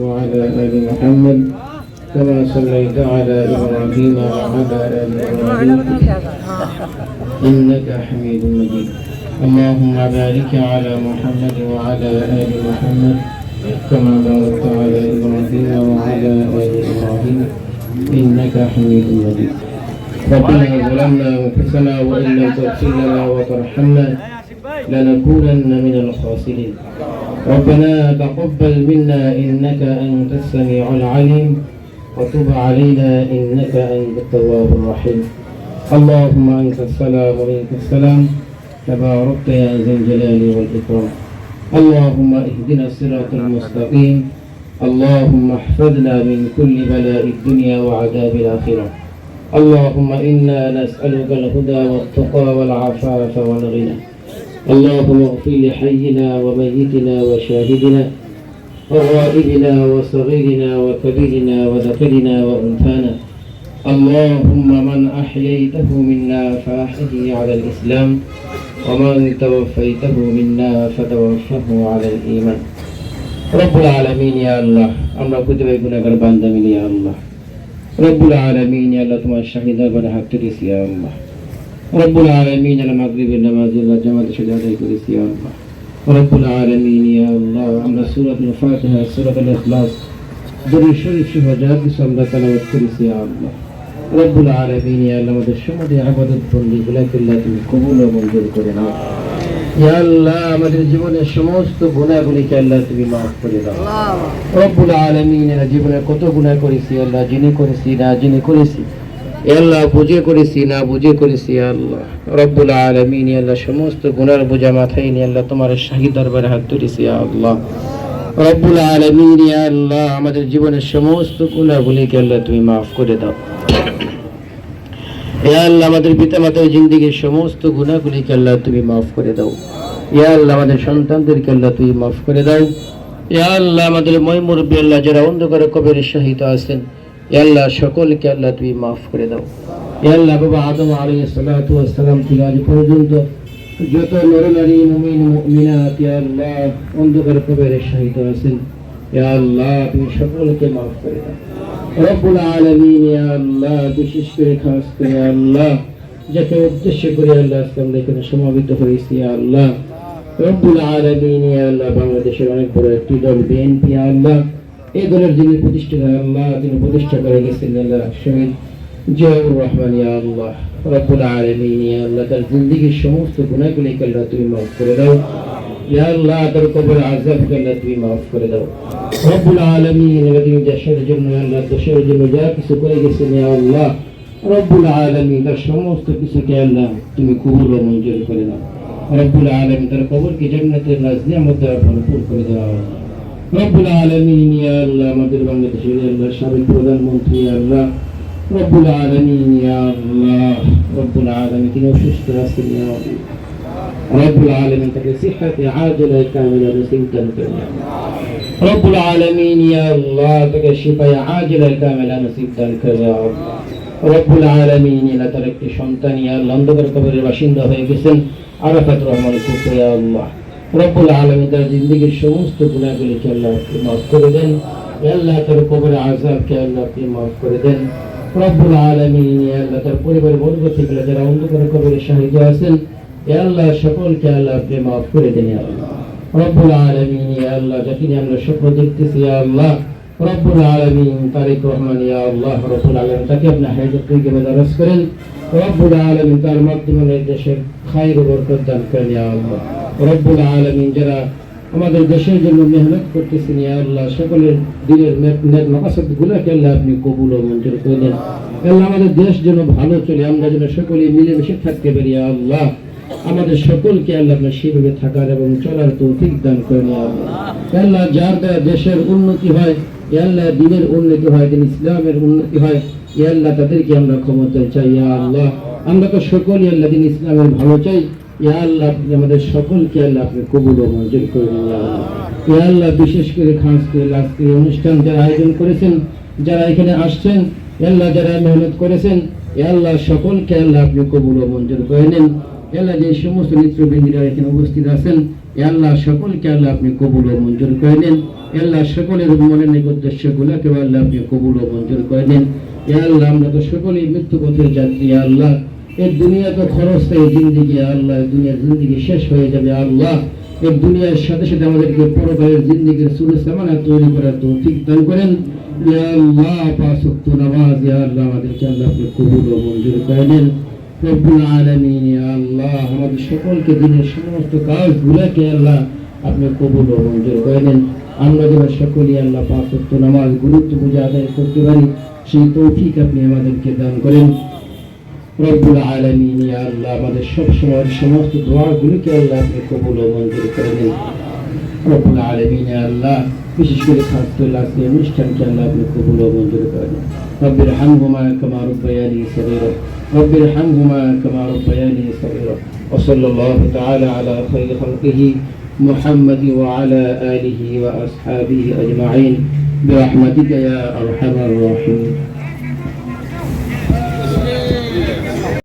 وعلى آل محمد كما صليت على إبراهيم وعلى آل إبراهيم. إنك حميد مجيد. اللهم بارك على محمد وعلى آل محمد كما باركت على إبراهيم وعلى آل إبراهيم. إنك حميد مجيد. ربنا ظلمنا أنفسنا وإن لم تغفر لنا وترحمنا لنكونن من الخاسرين. ربنا تقبل منا إنك أنت السميع العليم وتب علينا إنك أنت التواب الرحيم. اللهم أنت السلام ومنك السلام تباركت يا ذا الجلال والإكرام. اللهم اهدنا الصراط المستقيم اللهم احفظنا من كل بلاء الدنيا وعذاب الآخرة. اللهم إنا نسألك الهدى والتقى والعفاف والغنى. اللهم اغفر لحينا وميتنا وشاهدنا وغائبنا وصغيرنا وكبيرنا وذكرنا وأنثانا اللهم من أحييته منا فأحيه على الإسلام ومن توفيته منا فتوفه على الإيمان رب العالمين يا الله আমরা কুতুবে গুনাহগার বান্দা মিলি ইয়া আল্লাহ রব্বুল আলামিন ইয়া আল্লাহ তোমার শাহিদ দরবারে হাত তুলেছি ইয়া আল্লাহ রব্বুল আলামিন আল মাগরিবের নামাজ আল্লাহ জামাতের সাথে আদায় করেছি আল্লাহ। রব্বুল আলামিন আল্লাহ আমরা সূরাতুল ফাতিহা সূরাতুল ইখলাস দরুদ শরীফ সহ যা কিছু আমরা তেলাওয়াত করেছি আল্লাহ। রব্বুল আলামিন আল্লাহ আমাদের সমস্ত ইবাদত বন্দেগুলোকে আল্লাহ তুমি কবুল ও মঞ্জুর করে নাও। ইয়া আল্লাহ আমাদের জীবনের সমস্ত গুনাহগুলিকে আল্লাহ তুমি মাফ করে দাও। রব্বুল আলামিন জীবনে কত গুনাহ করেছি আল্লাহ জেনে করেছি না জেনে করেছি আল্লাহ বুঝে করেছি, না বুঝে করেছি আল্লাহ। রব্বুল আলামিন আল্লাহ, সমস্ত গুনার বোঝা মাথায় নিয়ে আল্লাহ তোমার শাহী দরবারে হাত ইয়া আল্লাহ। রব্বুল আলামিন আল্লাহ, আমাদের জীবনের সমস্ত গুনাহগুলিকে আল্লাহ তুমি মাফ করে দাও। আল্লাহ, আমাদের পিতা মাতার জিন্দিগির সমস্ত গুণাগুলিকে আল্লাহ তুমি মাফ করে দাও। আমাদের সন্তানদেরকে আল্লাহ তুমি মাফ করে দাও। আমাদের আল্লাহ, যারা অন্ধকারে কবরের সহিত আছেন আল্লাহ, সকলকে আল্লাহ তুমি মাফ করে দাও। আল্লাহ, বাবা আদম আলাইহিস সালাতু ওয়াস সালাম থেকে আজ পর্যন্ত যত নরনারী, মুমিন, মুমিনাত আল্লাহ, অন্ধকারে কবরের সহিত আছেন। আল্লাহ, তুমি সকলকে মাফ করে দাও। রব্বুল আলামিন আল্লাহ, বিশেষ করে খাস করে আল্লাহ, যাকে উদ্দেশ্য করে আল্লাহ আজকে এখানে সমাবেত হয়েছি আল্লাহ। রব্বুল আলামিন আল্লাহ, বাংলাদেশের অনেক বড় একটি দল, বিএনপি আল্লাহ। এই দলের যিনি প্রতিষ্ঠাতা আল্লাহ তিনি প্রতিষ্ঠা করে গেছেন সমস্ত কিছু করে গেছেন কিছুকে আল্লাহ তুমি কবুল ও মঞ্জুর করে দাও। রব্বুল আলামিন, তার কবরকে দ্বারা ভরপুর করে দাও। রব্বুল সাবেক প্রধানমন্ত্রী আল্লাহ, রব্বুল আলমিন আল্লাহ, রব্বুল আলমী তিনি অসুস্থ আছেন রব্বুল আলমিন তাকে সিহাতে আজলায় কামিলা নসিব করেন। রব্বুল আলমিন আল্লাহ, তাকে শিফায় আজলায় কামিলা নসিব করেন। রব্বুল আলমিন এলা তার একটি সন্তান, ইয়া লন্দকর কবরের বাসিন্দা হয়ে গেছেন আরাফাত রহমান কুফিয়া আল্লাহ। রব্বুল আলমিন তার জিন্দগির সমস্ত গুণাগুলিকে আল্লাহ মাফ করে দেন। আল্লাহ তার তাকে আপনি রব্বুল আলামিন তার মাধ্যমে খায়ের বরকত দান করেন যারা আমাদের দেশের জন্য মেহনত করতেছেন আল্লাহ, সকলের দিনের নেক মাকাসাদ গুলাকে আল্লাহ আপনি কবুল ও মঞ্জুর করে দেন। আল্লাহ আমাদের দেশ যেন ভালো চলে, আমরা যেন সকলে মিলেমিশে থাকতে পারি আল্লাহ। আমাদের সকলকে আল্লাহ আপনার সেভাবে থাকার এবং চলার তৌফিক দান করেন আল্লাহ। যার দ্বারা দেশের উন্নতি হয়, ইয়া আল্লাহ, দিনের উন্নতি হয়, দিন ইসলামের উন্নতি হয়, ইয়া আল্লাহ, তাদেরকে আমরা ক্ষমতা চাই আল্লাহ। আমরা তো সকলই আল্লাহ দিন ইসলামের ভালো চাই। আমাদের সকলকে আল্লাহ আপনি কবুল ও মঞ্জুর করে দিন, ইয়া আল্লাহ। বিশেষ করে খাস করে আজকে এই অনুষ্ঠান যারা আয়োজন করেছেন, যারা এখানে আসছেন আল্লাহ যারা মেহনত করেছেন আল্লাহ সকলকে আল্লাহ আপনি কবুল ও মঞ্জুর করে নেন আল্লাহ যে সমস্ত নেতৃবৃন্দীরা এখানে উপস্থিত আছেন আল্লাহ সকলকে আল্লাহ আপনি কবুল ও মঞ্জুর করে নেন আল্লাহ সকলের মনের নিকদ্দেশ্য গুলাকে আল্লাহ আপনি কবুল ও মঞ্জুর করে নেন আল্লাহ, আমরা তো সকলেই মৃত্যু পথের যাত্রী আল্লাহ। এই দুনিয়া তো খরচটাই জিন্দিগি, আল্লাহ দুনিয়ার জিন্দিগি শেষ হয়ে যাবে, আল্লাহ। এই দুনিয়ার সাথে সাথে আমাদেরকে পরকালের জিন্দিগির সুরে সামানা তৈরি করার তৌফিক দান করেন। আল্লাহ নামাজ আল্লাহ, আমাদেরকে কবুল ও মঞ্জুর করে নেন রব্বুল আলামিন আল্লাহ, আমাদের সকলকে দিনের সমস্ত কাজগুলোকে আল্লাহ আপনি কবুল ও মঞ্জুর করে নেন আমরা যেন সকলেই আল্লাহ পাঁচ নামাজ গুরুত্ব বুঝে আদায় করতে পারি, সেই তৌফিক আপনি আমাদেরকে দান করেন। রব্বুল আলামিন ইয়া আল্লাহ আমাদের সব সময়ের সমস্ত দোয়াগুলোকে আল্লাহ আপনি কবুল ও মঞ্জুর করে নেন রব্বুল আলামিন ইয়া আল্লাহ বিশেষ করে খাদ্য আজকে অনুষ্ঠানকে আল্লাহ আপনি কবুল ও মঞ্জুর করে নেন رب ارحمهما كما ربياني صغيرا رب ارحمهما كما ربياني صغيرا وصلى الله تعالى على خير خلقه محمد وعلى آله وأصحابه أجمعين برحمتك يا أرحم الراحمين